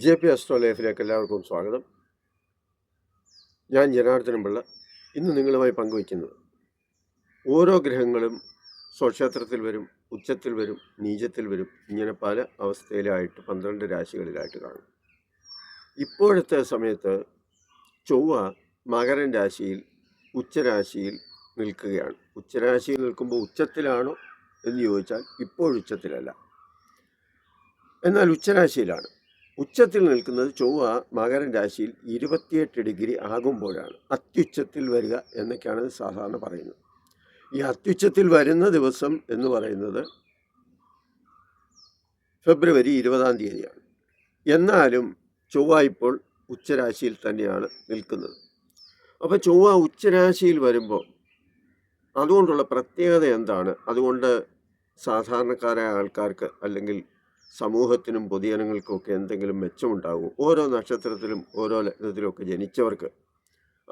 J P astro ലൈഫിലേക്ക് എല്ലാവർക്കും സ്വാഗതം. ഞാൻ ജനാർദ്ദനം പിള്ള. ഇന്ന് നിങ്ങളുമായി പങ്കുവയ്ക്കുന്നത് ഓരോ ഗ്രഹങ്ങളും സ്വക്ഷേത്രത്തിൽ വരും ഉച്ചത്തിൽ വരും നീചത്തിൽ വരും ഇങ്ങനെ പല അവസ്ഥയിലായിട്ട് പന്ത്രണ്ട് രാശികളിലായിട്ട് കാണും. ഇപ്പോഴത്തെ സമയത്ത് ചൊവ്വ മകരൻ രാശിയിൽ ഉച്ചരാശിയിൽ നിൽക്കുകയാണ്. ഉച്ചരാശിയിൽ നിൽക്കുമ്പോൾ ഉച്ചത്തിലാണോ എന്ന് ചോദിച്ചാൽ ഇപ്പോൾ ഉച്ചത്തിലല്ല. എന്നാൽ ഉച്ചരാശിയിലാണ്. ഉച്ചത്തിൽ നിൽക്കുന്നത് ചൊവ്വ മകരം രാശിയിൽ ഇരുപത്തിയെട്ട് ഡിഗ്രി ആകുമ്പോഴാണ്. അത്യുച്ചത്തിൽ വരിക എന്നൊക്കെയാണ് സാധാരണ പറയുന്നത്. ഈ അത്യുച്ചത്തിൽ വരുന്ന ദിവസം എന്ന് പറയുന്നത് ഫെബ്രുവരി ഇരുപതാം തീയതിയാണ്. എന്നാലും ചൊവ്വ ഇപ്പോൾ ഉച്ചരാശിയിൽ തന്നെയാണ് നിൽക്കുന്നത്. അപ്പോൾ ചൊവ്വ ഉച്ചരാശിയിൽ വരുമ്പോൾ അതുകൊണ്ടുള്ള പ്രത്യേകത എന്താണ്? അതുകൊണ്ട് സാധാരണക്കാരായ ആൾക്കാർക്ക് അല്ലെങ്കിൽ സമൂഹത്തിനും പൊതുജനങ്ങൾക്കും ഒക്കെ എന്തെങ്കിലും മെച്ചമുണ്ടാകും. ഓരോ നക്ഷത്രത്തിലും ഓരോ ലഗ്നത്തിലുമൊക്കെ ജനിച്ചവർക്ക്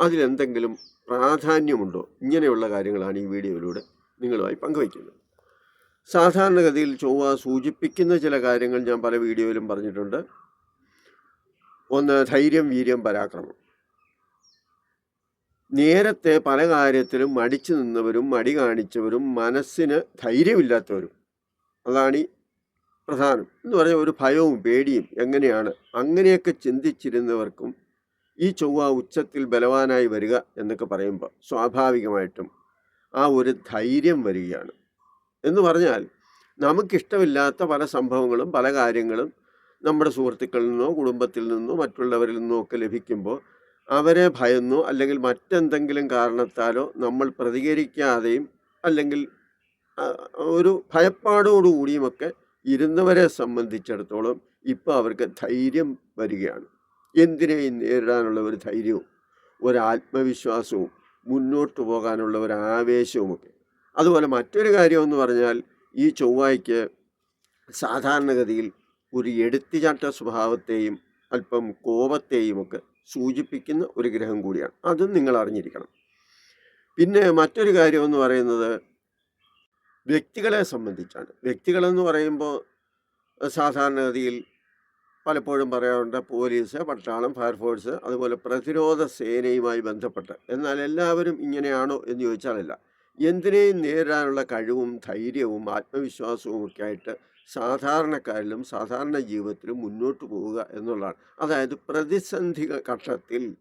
അതിലെന്തെങ്കിലും പ്രാധാന്യമുണ്ടോ? ഇങ്ങനെയുള്ള കാര്യങ്ങളാണ് ഈ വീഡിയോയിലൂടെ നിങ്ങളുമായി പങ്കുവയ്ക്കുന്നത്. സാധാരണഗതിയിൽ ചൊവ്വ സൂചിപ്പിക്കുന്ന ചില കാര്യങ്ങൾ ഞാൻ പല വീഡിയോയിലും പറഞ്ഞിട്ടുണ്ട്. ഒന്ന് ധൈര്യം വീര്യം പരാക്രമം. നേരത്തെ പല കാര്യത്തിലും മടിച്ചു നിന്നവരും മടി കാണിച്ചവരും മനസ്സിന് ധൈര്യമില്ലാത്തവരും. അതാണ് ഈ പ്രധാനം. എന്ന് പറഞ്ഞാൽ ഒരു ഭയവും പേടിയും എങ്ങനെയാണ്? അങ്ങനെയൊക്കെ ചിന്തിച്ചിരുന്നവർക്കും ഈ ചൊവ്വ ഉച്ചത്തിൽ ബലവാനായി വരിക എന്നൊക്കെ പറയുമ്പോൾ സ്വാഭാവികമായിട്ടും ആ ഒരു ധൈര്യം വരികയാണ്. എന്ന് പറഞ്ഞാൽ നമുക്കിഷ്ടമില്ലാത്ത പല സംഭവങ്ങളും പല കാര്യങ്ങളും നമ്മുടെ സുഹൃത്തുക്കളിൽ നിന്നോ കുടുംബത്തിൽ നിന്നോ മറ്റുള്ളവരിൽ നിന്നോ ഒക്കെ ലഭിക്കുമ്പോൾ അവരെ ഭയന്നോ അല്ലെങ്കിൽ മറ്റെന്തെങ്കിലും കാരണത്താലോ നമ്മൾ പ്രതികരിക്കാതെയും അല്ലെങ്കിൽ ഒരു ഭയപ്പാടോടുകൂടിയുമൊക്കെ ഇരുന്നവരെ സംബന്ധിച്ചിടത്തോളം ഇപ്പോൾ അവർക്ക് ധൈര്യം വരികയാണ്. എന്തിനേയും നേരിടാനുള്ള ഒരു ധൈര്യവും ഒരു ആത്മവിശ്വാസവും മുന്നോട്ട് പോകാനുള്ള ഒരു ആവേശവുമൊക്കെ. അതുപോലെ മറ്റൊരു കാര്യമെന്ന് പറഞ്ഞാൽ ഈ ചൊവ്വായ്ക്ക് സാധാരണഗതിയിൽ ഒരു എടുത്തുചാട്ട സ്വഭാവത്തെയും അല്പം കോപത്തെയും ഒക്കെ സൂചിപ്പിക്കുന്ന ഒരു ഗ്രഹം കൂടിയാണ്. അതും നിങ്ങൾ അറിഞ്ഞിരിക്കണം പിന്നെ മറ്റൊരു കാര്യമെന്ന് പറയുന്നത് വ്യക്തികളെ സംബന്ധിച്ചാണ്. വ്യക്തികളെന്ന് പറയുമ്പോൾ സാധാരണഗതിയിൽ പലപ്പോഴും പറയാറുണ്ട് പോലീസ് പട്ടാളം ഫയർഫോഴ്സ് അതുപോലെ പ്രതിരോധ സേനയുമായി ബന്ധപ്പെട്ട്. എന്നാൽ എല്ലാവരും ഇങ്ങനെയാണോ എന്ന് ചോദിച്ചാലല്ല. എന്തിനേയും നേരിടാനുള്ള കഴിവും ധൈര്യവും ആത്മവിശ്വാസവും ഒക്കെ ആയിട്ട് സാധാരണക്കാരിലും സാധാരണ ജീവിതത്തിലും മുന്നോട്ട് പോവുക എന്നുള്ളതാണ്. അതായത് പ്രതിസന്ധി ഘട്ടത്തിൽ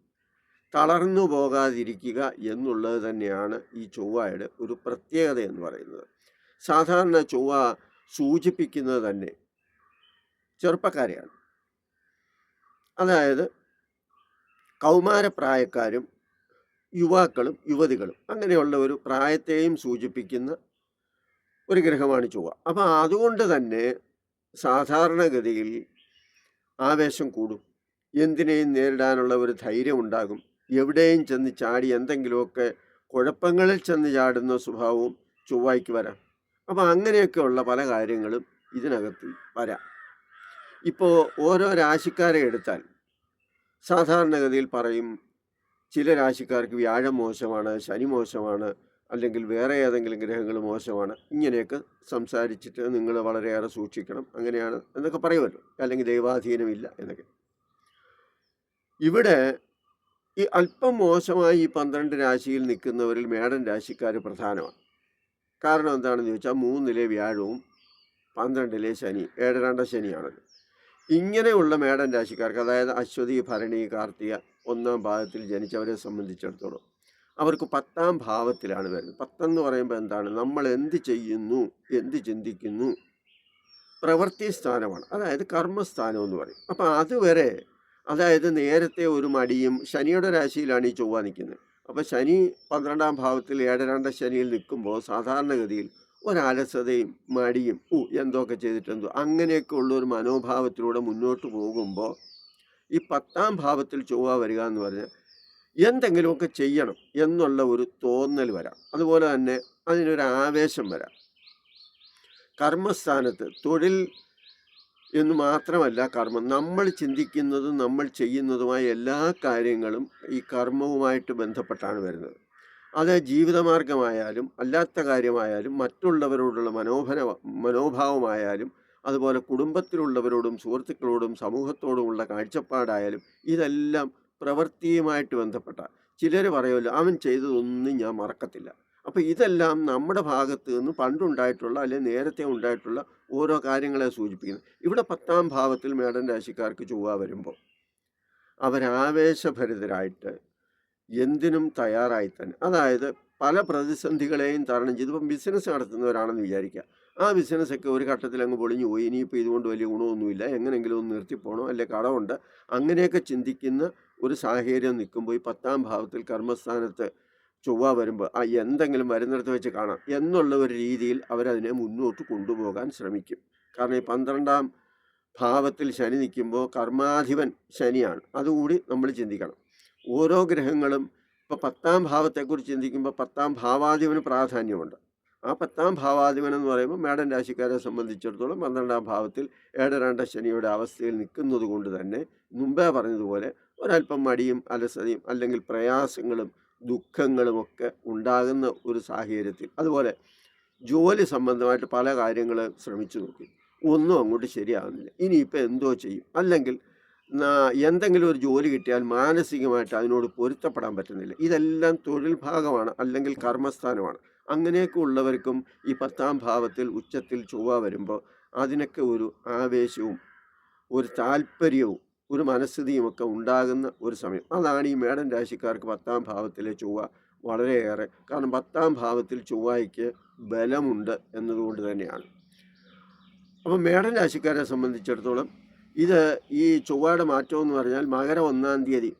തളർന്നു പോകാതിരിക്കുക എന്നുള്ളത് തന്നെയാണ് ഈ ചൊവ്വയുടെ ഒരു പ്രത്യേകത എന്ന് പറയുന്നത്. സാധാരണ ചൊവ്വ സൂചിപ്പിക്കുന്നത് തന്നെ. ചെറുപ്പക്കാരെയാണ്. അതായത് കൗമാരപ്രായക്കാരും യുവാക്കളും യുവതികളും അങ്ങനെയുള്ള ഒരു പ്രായത്തെയും സൂചിപ്പിക്കുന്ന ഒരു ഗ്രഹമാണ് ചൊവ്വ. അപ്പോൾ അതുകൊണ്ട് തന്നെ സാധാരണഗതിയിൽ ആവേശം കൂടും. എന്തിനേയും നേരിടാനുള്ള ഒരു ധൈര്യം ഉണ്ടാകും. എവിടെയും ചെന്ന് ചാടി എന്തെങ്കിലുമൊക്കെ കുഴപ്പങ്ങളിൽ ചെന്ന് ചാടുന്ന സ്വഭാവവും ചൊവ്വായ്ക്ക് വരാം. അപ്പോൾ അങ്ങനെയൊക്കെയുള്ള പല കാര്യങ്ങളും ഇതിനകത്ത് വരാം. ഇപ്പോൾ ഓരോ രാശിക്കാരെ എടുത്താൽ സാധാരണഗതിയിൽ പറയും ചില രാശിക്കാർക്ക് വ്യാഴം മോശമാണ് ശനി മോശമാണ് അല്ലെങ്കിൽ വേറെ ഏതെങ്കിലും ഗ്രഹങ്ങൾ മോശമാണ്. ഇങ്ങനെയൊക്കെ സംസാരിച്ചിട്ട് നിങ്ങൾ വളരെയേറെ സൂക്ഷിക്കണം. അങ്ങനെയാണ് എന്നൊക്കെ പറയുമല്ലോ. അല്ലെങ്കിൽ ദൈവാധീനമില്ല എന്നൊക്കെ. ഇവിടെ ഈ അല്പം മോശമായി ഈ പന്ത്രണ്ട് രാശിയിൽ നിൽക്കുന്നവരിൽ മേടൻ രാശിക്കാർ പ്രധാനമാണ്. കാരണം എന്താണെന്ന് ചോദിച്ചാൽ മൂന്നിലെ വ്യാഴവും പന്ത്രണ്ടിലെ ശനി ഏഴരണ്ട ശനിയാണല്ലോ ഇങ്ങനെയുള്ള മേടൻ രാശിക്കാർക്ക് അതായത് അശ്വതി ഭരണി കാർത്തിക ഒന്നാം ഭാഗത്തിൽ ജനിച്ചവരെ സംബന്ധിച്ചിടത്തോളം അവർക്ക് പത്താം ഭാവത്തിലാണ് വരുന്നത്. പത്തെന്ന് പറയുമ്പോൾ എന്താണ്? നമ്മൾ എന്ത് ചെയ്യുന്നു? എന്ത് ചിന്തിക്കുന്നു? പ്രവൃത്തി സ്ഥാനമാണ്. അതായത് കർമ്മസ്ഥാനം എന്ന് പറയും. അപ്പോൾ അതുവരെ അതായത് നേരത്തെ ഒരു മടിയും ശനിയുടെ രാശിയിലാണ് ഈ ചൊവ്വ നിൽക്കുന്നത്. അപ്പോൾ ശനി പന്ത്രണ്ടാം ഭാവത്തിൽ ഏഴരാണ്ട ശനിയിൽ നിൽക്കുമ്പോൾ സാധാരണഗതിയിൽ ഒരലസതയും മടിയും ഓ എന്തൊക്കെ ചെയ്തിട്ടെന്തോ അങ്ങനെയൊക്കെ ഉള്ള ഒരു മനോഭാവത്തിലൂടെ മുന്നോട്ട് പോകുമ്പോൾ ഈ പത്താം ഭാവത്തിൽ ചൊവ്വ വരിക എന്ന് പറഞ്ഞാൽ എന്തെങ്കിലുമൊക്കെ ചെയ്യണം എന്നുള്ള ഒരു തോന്നൽ വരാം. അതുപോലെ തന്നെ അതിനൊരു ആവേശം വരാം. കർമ്മസ്ഥാനത്ത് തൊഴിൽ എന്ന് മാത്രമല്ല കർമ്മം. നമ്മൾ ചിന്തിക്കുന്നതും നമ്മൾ ചെയ്യുന്നതുമായ എല്ലാ കാര്യങ്ങളും ഈ കർമ്മവുമായിട്ട് ബന്ധപ്പെട്ടാണ് വരുന്നത്. അത് ജീവിതമാർഗമായാലും അല്ലാത്ത കാര്യമായാലും മറ്റുള്ളവരോടുള്ള മനോഭര മനോഭാവമായാലും അതുപോലെ കുടുംബത്തിലുള്ളവരോടും സുഹൃത്തുക്കളോടും സമൂഹത്തോടുമുള്ള കാഴ്ചപ്പാടായാലും ഇതെല്ലാം പ്രവൃത്തിയുമായിട്ട് ബന്ധപ്പെട്ട. ചിലർ പറയുമല്ലോ അവൻ ചെയ്തതൊന്നും ഞാൻ മറക്കത്തില്ല. അപ്പോൾ ഇതെല്ലാം നമ്മുടെ ഭാഗത്ത് നിന്ന് പണ്ടുണ്ടായിട്ടുള്ള അല്ലെങ്കിൽ നേരത്തെ ഉണ്ടായിട്ടുള്ള ഓരോ കാര്യങ്ങളെ സൂചിപ്പിക്കുന്നു. ഇവിടെ പത്താം ഭാവത്തിൽ മേടൻ രാശിക്കാർക്ക് ചൊവ്വ വരുമ്പോൾ അവരാവേശഭരിതരായിട്ട് എന്തിനും തയ്യാറായി തന്നെ അതായത് പല പ്രതിസന്ധികളെയും തരണം ചെയ്ത് ഇപ്പം ബിസിനസ് നടത്തുന്നവരാണെന്ന് വിചാരിക്കുക. ആ ബിസിനസ്സൊക്കെ ഒരു ഘട്ടത്തിൽ അങ്ങ് പൊളിഞ്ഞു പോയി. ഇനിയിപ്പോൾ ഇതുകൊണ്ട് വലിയ ഗുണമൊന്നുമില്ല. എങ്ങനെങ്കിലും ഒന്ന് നിർത്തിപ്പോണോ അല്ലെ കടമുണ്ട്? അങ്ങനെയൊക്കെ ചിന്തിക്കുന്ന ഒരു സാഹചര്യം നിൽക്കുമ്പോൾ ഈ പത്താം ഭാവത്തിൽ കർമ്മസ്ഥാനത്ത് ചൊവ്വ വരുമ്പോൾ ആ എന്തെങ്കിലും വരുന്നിടത്ത് വെച്ച് കാണാം എന്നുള്ള ഒരു രീതിയിൽ അവരതിനെ മുന്നോട്ട് കൊണ്ടുപോകാൻ ശ്രമിക്കും. കാരണം ഈ പന്ത്രണ്ടാം ഭാവത്തിൽ ശനി നിൽക്കുമ്പോൾ കർമാധിപൻ ശനിയാണ്. അതുകൂടി നമ്മൾ ചിന്തിക്കണം. ഓരോ ഗ്രഹങ്ങളും ഇപ്പോൾ പത്താം ഭാവത്തെക്കുറിച്ച് ചിന്തിക്കുമ്പോൾ പത്താം ഭാവാധിപന് പ്രാധാന്യമുണ്ട്. ആ പത്താം ഭാവാധിപൻ എന്ന് പറയുമ്പോൾ മേടൻ രാശിക്കാരെ സംബന്ധിച്ചിടത്തോളം പന്ത്രണ്ടാം ഭാവത്തിൽ ഏഴരണ്ട ശനിയുടെ അവസ്ഥയിൽ നിൽക്കുന്നത് കൊണ്ട് തന്നെ മുമ്പേ പറഞ്ഞതുപോലെ ഒരല്പം മടിയും അലസതയും അല്ലെങ്കിൽ പ്രയാസങ്ങളും ദുഃഖങ്ങളുമൊക്കെ ഉണ്ടാകുന്ന ഒരു സാഹചര്യത്തിൽ. അതുപോലെ ജോലി സംബന്ധമായിട്ട് പല കാര്യങ്ങൾ ശ്രമിച്ചു നോക്കി. ഒന്നും അങ്ങോട്ട് ശരിയാകുന്നില്ല ഇനിയിപ്പോൾ എന്തോ ചെയ്യും. അല്ലെങ്കിൽ എന്തെങ്കിലും ഒരു ജോലി കിട്ടിയാൽ മാനസികമായിട്ട് അതിനോട് പൊരുത്തപ്പെടാൻ പറ്റുന്നില്ല. ഇതെല്ലാം തൊഴിൽ ഭാഗമാണ്. അല്ലെങ്കിൽ കർമ്മസ്ഥാനമാണ്. അങ്ങനെയൊക്കെ ഉള്ളവർക്കും ഈ പത്താം ഭാവത്തിൽ ഉച്ചത്തിൽ ചൊവ്വ വരുമ്പോൾ അതിനൊക്കെ ഒരു ആവേശവും ഒരു താല്പര്യവും ഒരു മനസ്ഥിതിയുമൊക്കെ ഉണ്ടാകുന്ന ഒരു സമയം. അതാണ് ഈ മേടൻ രാശിക്കാർക്ക് പത്താം ഭാവത്തിലെ ചൊവ്വ വളരെയേറെ കാരണം പത്താം ഭാവത്തിൽ ചൊവ്വയ്ക്ക് ബലമുണ്ട് എന്നതുകൊണ്ട് തന്നെയാണ്. അപ്പം മേടൻ രാശിക്കാരെ സംബന്ധിച്ചിടത്തോളം ഇത് ഈ ചൊവ്വയുടെ മാറ്റം എന്ന് പറഞ്ഞാൽ മകര ഒന്നാം തീയതി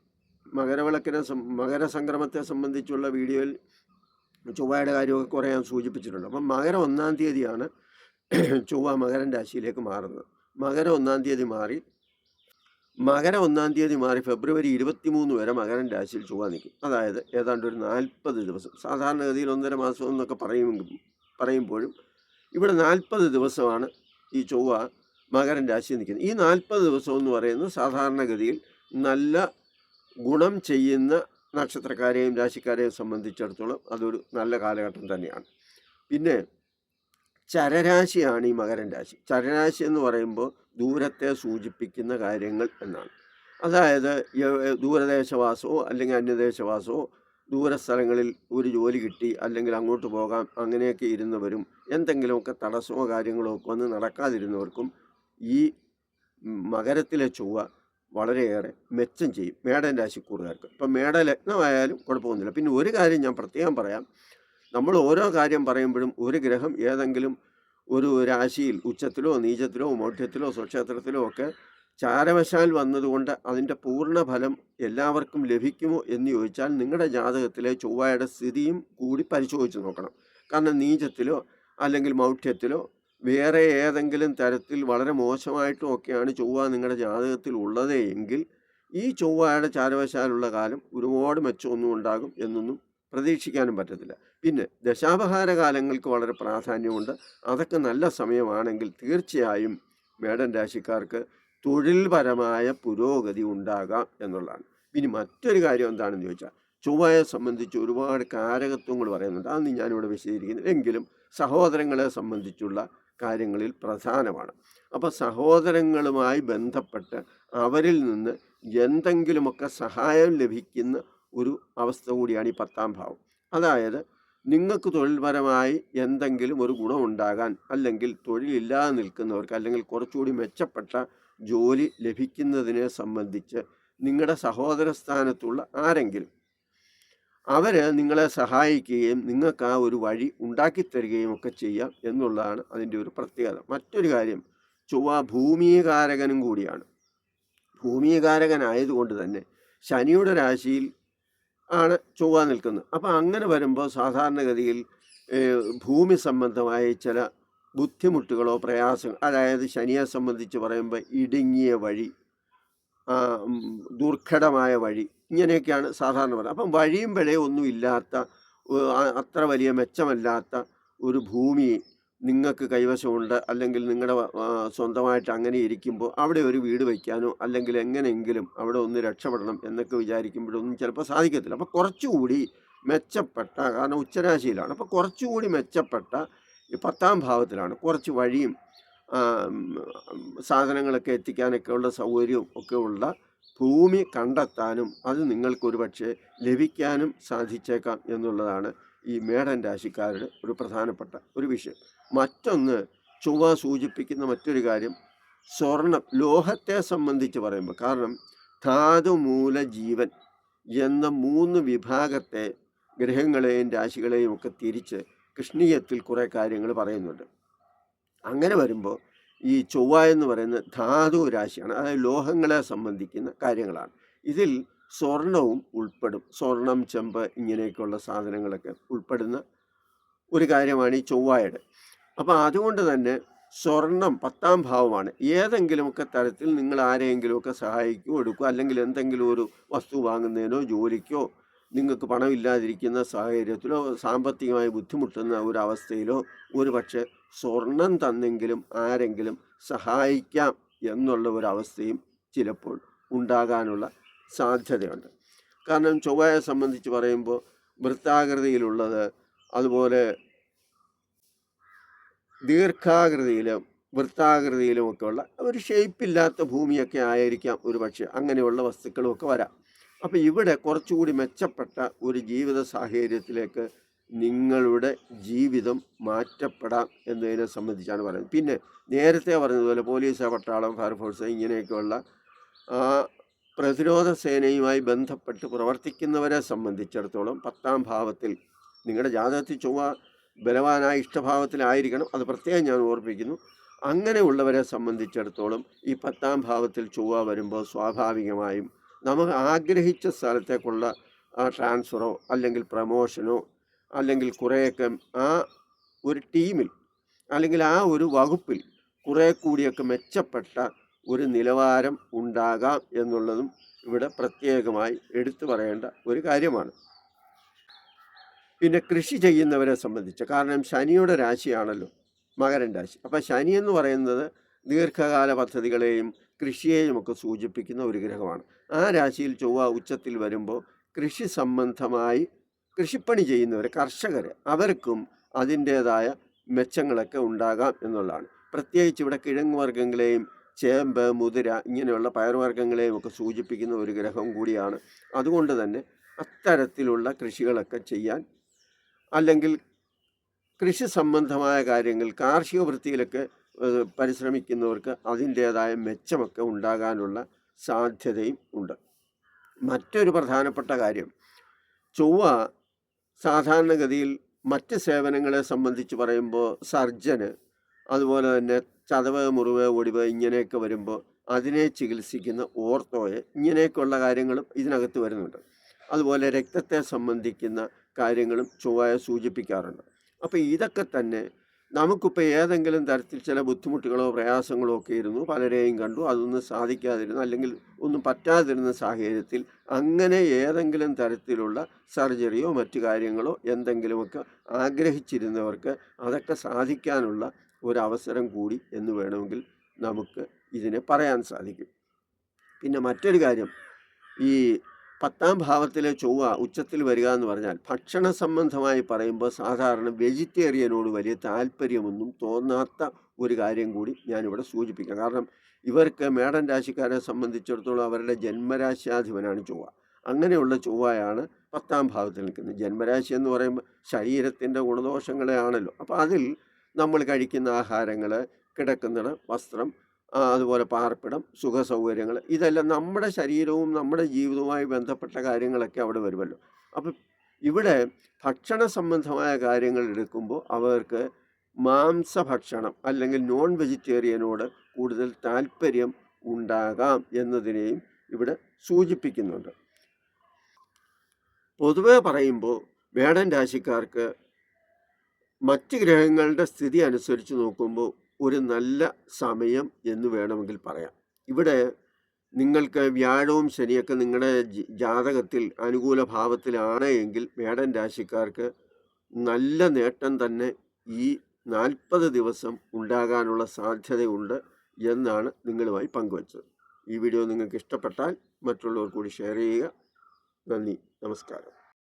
മകരവിളക്കിനെ മകരസംക്രമത്തെ സംബന്ധിച്ചുള്ള വീഡിയോയിൽ ചൊവ്വയുടെ കാര്യമൊക്കെ കുറേ ഞാൻ സൂചിപ്പിച്ചിട്ടുണ്ട്. അപ്പം മകര ഒന്നാം തീയതിയാണ് ചൊവ്വ മകരൻ രാശിയിലേക്ക് മാറുന്നത്. മകര ഒന്നാം തീയതി മാറി മകര ഒന്നാം തീയതി മാറി ഫെബ്രുവരി ഇരുപത്തിമൂന്ന് വരെ മകരൻ രാശിയിൽ ചൊവ്വ നിൽക്കും. അതായത് ഏതാണ്ട് ഒരു നാൽപ്പത് ദിവസം. സാധാരണഗതിയിൽ ഒന്നര മാസം എന്നൊക്കെ പറയും പറയുമ്പോഴും ഇവിടെ നാൽപ്പത് ദിവസമാണ് ഈ ചൊവ്വ മകരൻ രാശിയിൽ നിൽക്കുന്നത്. ഈ നാൽപ്പത് ദിവസം എന്ന് പറയുന്നത് സാധാരണഗതിയിൽ നല്ല ഗുണം ചെയ്യുന്ന നക്ഷത്രക്കാരെയും രാശിക്കാരെയും സംബന്ധിച്ചിടത്തോളം അതൊരു നല്ല കാലഘട്ടം തന്നെയാണ്. പിന്നെ ചരരാശിയാണ് ഈ മകരൻ രാശി. ചരരാശി എന്ന് പറയുമ്പോൾ ദൂരത്തെ സൂചിപ്പിക്കുന്ന കാര്യങ്ങൾ എന്നാണ്. അതായത് ദൂരദേശവാസമോ അല്ലെങ്കിൽ അന്യദേശവാസമോ ദൂരസ്ഥലങ്ങളിൽ ഒരു ജോലി കിട്ടി അല്ലെങ്കിൽ അങ്ങോട്ട് പോകാം അങ്ങനെയൊക്കെ ഇരുന്നവരും എന്തെങ്കിലുമൊക്കെ തടസ്സമോ കാര്യങ്ങളോ ഒക്കെ വന്ന് നടക്കാതിരുന്നവർക്കും ഈ മകരത്തിലെ ചൊവ്വ വളരെയേറെ മെച്ചം ചെയ്യും മേടൻ രാശിക്കൂറുകാർക്ക്. ഇപ്പം മേട ലഗ്നമായാലും കുഴപ്പമൊന്നുമില്ല. പിന്നെ ഒരു കാര്യം ഞാൻ പ്രത്യേകം പറയാം. നമ്മൾ ഓരോ കാര്യം പറയുമ്പോഴും ഒരു ഗ്രഹം ഏതെങ്കിലും ഒരു രാശിയിൽ ഉച്ചത്തിലോ നീചത്തിലോ മൗഢ്യത്തിലോ സ്വക്ഷേത്രത്തിലോ ഒക്കെ ചാരവശാൽ വന്നതുകൊണ്ട് അതിന്റെ പൂർണ ഫലം എല്ലാവർക്കും ലഭിക്കുമോ എന്ന് ചോദിച്ചാൽ നിങ്ങളുടെ ജാതകത്തിലെ ചൊവ്വയുടെ സ്ഥിതിയും കൂടി പരിശോധിച്ച് നോക്കണം. കാരണം നീചത്തിലോ അല്ലെങ്കിൽ മൗഢ്യത്തിലോ വേറെ ഏതെങ്കിലും തരത്തിൽ വളരെ മോശമായിട്ടും ഒക്കെയാണ് ചൊവ്വ നിങ്ങളുടെ ജാതകത്തിൽ ഉള്ളത് എങ്കിൽ ഈ ചൊവ്വയുടെ ചാരവശാലുള്ള കാലം ഒരുപാട് മെച്ചമൊന്നും ഉണ്ടാകും എന്നൊന്നും പ്രതീക്ഷിക്കാനും പറ്റത്തില്ല. പിന്നെ ദശാപഹാര കാലങ്ങൾക്ക് വളരെ പ്രാധാന്യമുണ്ട്. അതൊക്കെ നല്ല സമയമാണെങ്കിൽ തീർച്ചയായും മേടൻ രാശിക്കാർക്ക് തൊഴിൽപരമായ പുരോഗതി ഉണ്ടാകാം എന്നുള്ളതാണ്. ഇനി മറ്റൊരു കാര്യം എന്താണെന്ന് ചോദിച്ചാൽ ചൊവ്വയെ സംബന്ധിച്ച് ഒരുപാട് കാരകത്വങ്ങൾ പറയുന്നുണ്ട്. അന്ന് ഞാനിവിടെ വിശദീകരിക്കുന്നു എങ്കിലും സഹോദരങ്ങളെ സംബന്ധിച്ചുള്ള കാര്യങ്ങളിൽ പ്രധാനമാണ്. അപ്പോൾ സഹോദരങ്ങളുമായി ബന്ധപ്പെട്ട് അവരിൽ നിന്ന് എന്തെങ്കിലുമൊക്കെ സഹായം ലഭിക്കുന്ന ഒരു അവസ്ഥ കൂടിയാണ് ഈ പത്താം ഭാവം. അതായത് നിങ്ങൾക്ക് തൊഴിൽപരമായി എന്തെങ്കിലും ഒരു ഗുണം ഗുണമുണ്ടാകാൻ അല്ലെങ്കിൽ തൊഴിലില്ലാതെ നിൽക്കുന്നവർക്ക് അല്ലെങ്കിൽ കുറച്ചുകൂടി മെച്ചപ്പെട്ട ജോലി ലഭിക്കുന്നതിനെ സംബന്ധിച്ച് നിങ്ങളുടെ സഹോദര സ്ഥാനത്തുള്ള ആരെങ്കിലും അവർ നിങ്ങളെ സഹായിക്കുകയും നിങ്ങൾക്ക് ആ ഒരു വഴി ഉണ്ടാക്കിത്തരികയും ഒക്കെ ചെയ്യാം എന്നുള്ളതാണ് അതിന്റെ ഒരു പ്രത്യേകത. മറ്റൊരു കാര്യം ചൊവ്വ ഭൂമികാരകനും കൂടിയാണ്. ഭൂമികാരകനായതുകൊണ്ട് തന്നെ ശനിയുടെ രാശിയിൽ ആണ് ചൊവ്വ നിൽക്കുന്നത്. അപ്പോൾ അങ്ങനെ വരുമ്പോൾ സാധാരണഗതിയിൽ ഭൂമി സംബന്ധമായ ചില ബുദ്ധിമുട്ടുകളോ പ്രയാസങ്ങൾ അതായത് ശനിയെ സംബന്ധിച്ച് പറയുമ്പോൾ ഇടുങ്ങിയ വഴി ദുർഘടമായ വഴി ഇങ്ങനെയൊക്കെയാണ് സാധാരണ പറയുന്നത്. അപ്പം വഴിയും പിഴയും ഒന്നും ഇല്ലാത്ത അത്ര വലിയ മെച്ചമല്ലാത്ത ഒരു ഭൂമി നിങ്ങൾക്ക് കൈവശമുണ്ട് അല്ലെങ്കിൽ നിങ്ങളുടെ സ്വന്തമായിട്ട് അങ്ങനെ ഇരിക്കുമ്പോൾ അവിടെ ഒരു വീട് വയ്ക്കാനോ അല്ലെങ്കിൽ എങ്ങനെയെങ്കിലും അവിടെ ഒന്ന് രക്ഷപ്പെടണം എന്നൊക്കെ വിചാരിക്കുമ്പോഴൊന്നും ചിലപ്പോൾ സാധിക്കത്തില്ല. അപ്പോൾ കുറച്ചുകൂടി മെച്ചപ്പെട്ട കാരണം ഉച്ചരാശിയിലാണ്. അപ്പോൾ കുറച്ചുകൂടി മെച്ചപ്പെട്ട ഈ പത്താം ഭാവത്തിലാണ്. കുറച്ച് വഴിയും സാധനങ്ങളൊക്കെ എത്തിക്കാനൊക്കെ ഉള്ള സൗകര്യവും ഒക്കെ ഉള്ള ഭൂമി കണ്ടെത്താനും അത് നിങ്ങൾക്കൊരു പക്ഷേ ലഭിക്കാനും സാധിച്ചേക്കാം എന്നുള്ളതാണ് ഈ മേടൻ രാശിക്കാരുടെ ഒരു പ്രധാനപ്പെട്ട ഒരു വിഷയം. മറ്റൊന്ന് ചൊവ്വ സൂചിപ്പിക്കുന്ന മറ്റൊരു കാര്യം സ്വർണം ലോഹത്തെ സംബന്ധിച്ച് പറയുമ്പോൾ കാരണം ധാതു മൂല ജീവൻ എന്ന മൂന്ന് വിഭാഗത്തെ ഗ്രഹങ്ങളെയും രാശികളെയും ഒക്കെ തിരിച്ച് കൃഷ്ണീയത്തിൽ കുറേ കാര്യങ്ങൾ പറയുന്നുണ്ട്. അങ്ങനെ വരുമ്പോൾ ഈ ചൊവ്വ എന്ന് പറയുന്ന ധാതു രാശിയാണ് അതായത് ലോഹങ്ങളെ സംബന്ധിക്കുന്ന കാര്യങ്ങളാണ്. ഇതിൽ സ്വർണവും ഉൾപ്പെടും സ്വർണം ചെമ്പ് ഇങ്ങനെയൊക്കെയുള്ള സാധനങ്ങളൊക്കെ ഉൾപ്പെടുന്ന ഒരു കാര്യമാണ് ഈ ചൊവ്വയുടെ. അപ്പോൾ അതുകൊണ്ട് തന്നെ സ്വർണം പത്താം ഭാവമാണ്. ഏതെങ്കിലുമൊക്കെ തരത്തിൽ നിങ്ങൾ ആരെയെങ്കിലുമൊക്കെ സഹായിക്കുകയോ എടുക്കുക അല്ലെങ്കിൽ എന്തെങ്കിലും ഒരു വസ്തു വാങ്ങുന്നതിനോ ജോലിക്കോ നിങ്ങൾക്ക് പണമില്ലാതിരിക്കുന്ന സാഹചര്യത്തിലോ സാമ്പത്തികമായി ബുദ്ധിമുട്ടുന്ന ഒരു അവസ്ഥയിലോ ഒരു പക്ഷേ സ്വർണം തന്നെങ്കിലും ആരെങ്കിലും സഹായിക്കാം എന്നുള്ള ഒരു അവസ്ഥയും ചിലപ്പോൾ ഉണ്ടാകാനുള്ള സാധ്യതയുണ്ട്. കാരണം ചൊവ്വയെ സംബന്ധിച്ച് പറയുമ്പോൾ വൃത്താകൃതിയിലുള്ളത് അതുപോലെ ദീർഘാകൃതിയിലും വൃത്താകൃതിയിലുമൊക്കെ ഉള്ള ഒരു ഷേപ്പില്ലാത്ത ഭൂമിയൊക്കെ ആയിരിക്കാം ഒരു പക്ഷേ അങ്ങനെയുള്ള വസ്തുക്കളുമൊക്കെ വരാം. അപ്പോൾ ഇവിടെ കുറച്ചുകൂടി മെച്ചപ്പെട്ട ഒരു ജീവിത സാഹചര്യത്തിലേക്ക് നിങ്ങളുടെ ജീവിതം മാറ്റപ്പെടാം എന്നതിനെ സംബന്ധിച്ചാണ് പറയുന്നത്. പിന്നെ നേരത്തെ പറഞ്ഞതുപോലെ പോലീസ് പട്ടാളം ഫയർഫോഴ്സ് ഇങ്ങനെയൊക്കെയുള്ള പ്രതിരോധ സേനയുമായി ബന്ധപ്പെട്ട് പ്രവർത്തിക്കുന്നവരെ സംബന്ധിച്ചിടത്തോളം പത്താം ഭാവത്തിൽ നിങ്ങളുടെ ജാതകത്തിൽ ചൊവ്വ ബലവാനായ ഇഷ്ടഭാവത്തിലായിരിക്കണം. അത് പ്രത്യേകം ഞാൻ ഓർപ്പിക്കുന്നു. അങ്ങനെയുള്ളവരെ സംബന്ധിച്ചിടത്തോളം ഈ പത്താം ഭാവത്തിൽ ചൊവ്വ വരുമ്പോൾ സ്വാഭാവികമായും നമുക്ക് ആഗ്രഹിച്ച സ്ഥലത്തേക്കുള്ള ട്രാൻസ്ഫറോ അല്ലെങ്കിൽ പ്രമോഷനോ അല്ലെങ്കിൽ കുറേയൊക്കെ ആ ഒരു ടീമിൽ അല്ലെങ്കിൽ ആ ഒരു വകുപ്പിൽ കുറേ കൂടിയൊക്കെ മെച്ചപ്പെട്ട ഒരു നിലവാരം ഉണ്ടാകാം എന്നുള്ളതും ഇവിടെ പ്രത്യേകമായി എടുത്തു പറയേണ്ട ഒരു കാര്യമാണ്. പിന്നെ കൃഷി ചെയ്യുന്നവരെ സംബന്ധിച്ച്. കാരണം ശനിയുടെ രാശിയാണല്ലോ മകരൻ രാശി. അപ്പോൾ ശനി എന്ന് പറയുന്നത് ദീർഘകാല പദ്ധതികളെയും കൃഷിയെയും ഒക്കെ സൂചിപ്പിക്കുന്ന ഒരു ഗ്രഹമാണ്. ആ രാശിയിൽ ചൊവ്വ ഉച്ചത്തിൽ വരുമ്പോൾ കൃഷി സംബന്ധമായി കൃഷിപ്പണി ചെയ്യുന്നവർ കർഷകർ അവർക്കും അതിന്റേതായ മെച്ചങ്ങളൊക്കെ ഉണ്ടാകാം എന്നുള്ളതാണ്. പ്രത്യേകിച്ച് ഇവിടെ കിഴങ്ങ് വർഗങ്ങളെയും ചേമ്പ് മുതിര ഇങ്ങനെയുള്ള പയറുവർഗങ്ങളെയും ഒക്കെ സൂചിപ്പിക്കുന്ന ഒരു ഗ്രഹം കൂടിയാണ്. അതുകൊണ്ട് തന്നെ അത്തരത്തിലുള്ള കൃഷികളൊക്കെ ചെയ്യാൻ അല്ലെങ്കിൽ കൃഷി സംബന്ധമായ കാര്യങ്ങൾ കാർഷിക വൃത്തിയിലൊക്കെ പരിശ്രമിക്കുന്നവർക്ക് അതിന്റേതായ മെച്ചമൊക്കെ ഉണ്ടാകാനുള്ള സാധ്യതയും ഉണ്ട്. മറ്റൊരു പ്രധാനപ്പെട്ട കാര്യം ചൊവ്വ സാധാരണഗതിയിൽ മറ്റ് സേവനങ്ങളെ സംബന്ധിച്ച് പറയുമ്പോൾ സർജന് അതുപോലെ തന്നെ ചതവ് മുറിവ് ഒടിവ് ഇങ്ങനെയൊക്കെ വരുമ്പോൾ അതിനെ ചികിത്സിക്കുന്ന ഓർത്തോയെ ഇങ്ങനെയൊക്കെയുള്ള കാര്യങ്ങളും ഇതിനകത്ത് വരുന്നുണ്ട്. അതുപോലെ രക്തത്തെ സംബന്ധിക്കുന്ന കാര്യങ്ങളും ചൊവ്വായ സൂചിപ്പിക്കാറുണ്ട്. അപ്പോൾ ഇതൊക്കെ തന്നെ നമുക്കിപ്പോൾ ഏതെങ്കിലും തരത്തിൽ ചില ബുദ്ധിമുട്ടുകളോ പ്രയാസങ്ങളോ ഒക്കെ ഇരുന്നു പലരെയും കണ്ടു. അതൊന്നും സാധിക്കാതിരുന്നു. അല്ലെങ്കിൽ ഒന്നും പറ്റാതിരുന്ന സാഹചര്യത്തിൽ അങ്ങനെ ഏതെങ്കിലും തരത്തിലുള്ള സർജറിയോ മറ്റു കാര്യങ്ങളോ എന്തെങ്കിലുമൊക്കെ ആഗ്രഹിച്ചിരുന്നവർക്ക് അതൊക്കെ സാധിക്കാനുള്ള ഒരവസരം കൂടി എന്ന് വേണമെങ്കിൽ നമുക്ക് ഇതിനെ പറയാൻ സാധിക്കും. പിന്നെ മറ്റൊരു കാര്യം. ഈ പത്താം ഭാവത്തിലെ ചൊവ്വ ഉച്ചത്തിൽ വരിക എന്ന് പറഞ്ഞാൽ ഭക്ഷണ സംബന്ധമായി പറയുമ്പോൾ സാധാരണ വെജിറ്റേറിയനോട് വലിയ താല്പര്യമൊന്നും തോന്നാത്ത ഒരു കാര്യം കൂടി ഞാനിവിടെ സൂചിപ്പിക്കാം. കാരണം ഇവർക്ക് മേടൻ രാശിക്കാരെ സംബന്ധിച്ചിടത്തോളം അവരുടെ ജന്മരാശ്യാധിപനാണ് ചൊവ്വ. അങ്ങനെയുള്ള ചൊവ്വയാണ് പത്താം ഭാവത്തിൽ നിൽക്കുന്നത്. ജന്മരാശി എന്ന് പറയുമ്പോൾ ശരീരത്തിന്റെ ഗുണദോഷങ്ങളെ ആണല്ലോ. അപ്പോൾ അതിൽ നമ്മൾ കഴിക്കുന്ന ആഹാരങ്ങൾ കിടക്കുന്നിടം വസ്ത്രം അതുപോലെ പാർപ്പിടം സുഖ സൗകര്യങ്ങൾ ഇതെല്ലാം നമ്മുടെ ശരീരവും നമ്മുടെ ജീവിതവുമായി ബന്ധപ്പെട്ട കാര്യങ്ങളൊക്കെ അവിടെ വരുമല്ലോ. അപ്പം ഇവിടെ ഭക്ഷണ സംബന്ധമായ കാര്യങ്ങൾ എടുക്കുമ്പോൾ അവർക്ക് മാംസഭക്ഷണം അല്ലെങ്കിൽ നോൺ വെജിറ്റേറിയനോട് കൂടുതൽ താല്പര്യം ഉണ്ടാകാം എന്നതിനെയും ഇവിടെ സൂചിപ്പിക്കുന്നുണ്ട്. പൊതുവെ പറയുമ്പോൾ വേടൻ രാശിക്കാർക്ക് മറ്റ് ഗ്രഹങ്ങളുടെ സ്ഥിതി അനുസരിച്ച് നോക്കുമ്പോൾ ഒരു നല്ല സമയം എന്ന് വേണമെങ്കിൽ പറയാം. ഇവിടെ നിങ്ങൾക്ക് വ്യാഴവും ശനിയൊക്കെ നിങ്ങളുടെ ജാതകത്തിൽ അനുകൂല ഭാവത്തിലാണ് എങ്കിൽ മേടൻ രാശിക്കാർക്ക് നല്ല നേട്ടം തന്നെ ഈ നാൽപ്പത് ദിവസം ഉണ്ടാകാനുള്ള സാധ്യതയുണ്ട് എന്നാണ് നിങ്ങളുമായി പങ്കുവച്ചത്. ഈ വീഡിയോ നിങ്ങൾക്ക് ഇഷ്ടപ്പെട്ടാൽ മറ്റുള്ളവർ കൂടി ഷെയർ ചെയ്യുക. നന്ദി. നമസ്കാരം.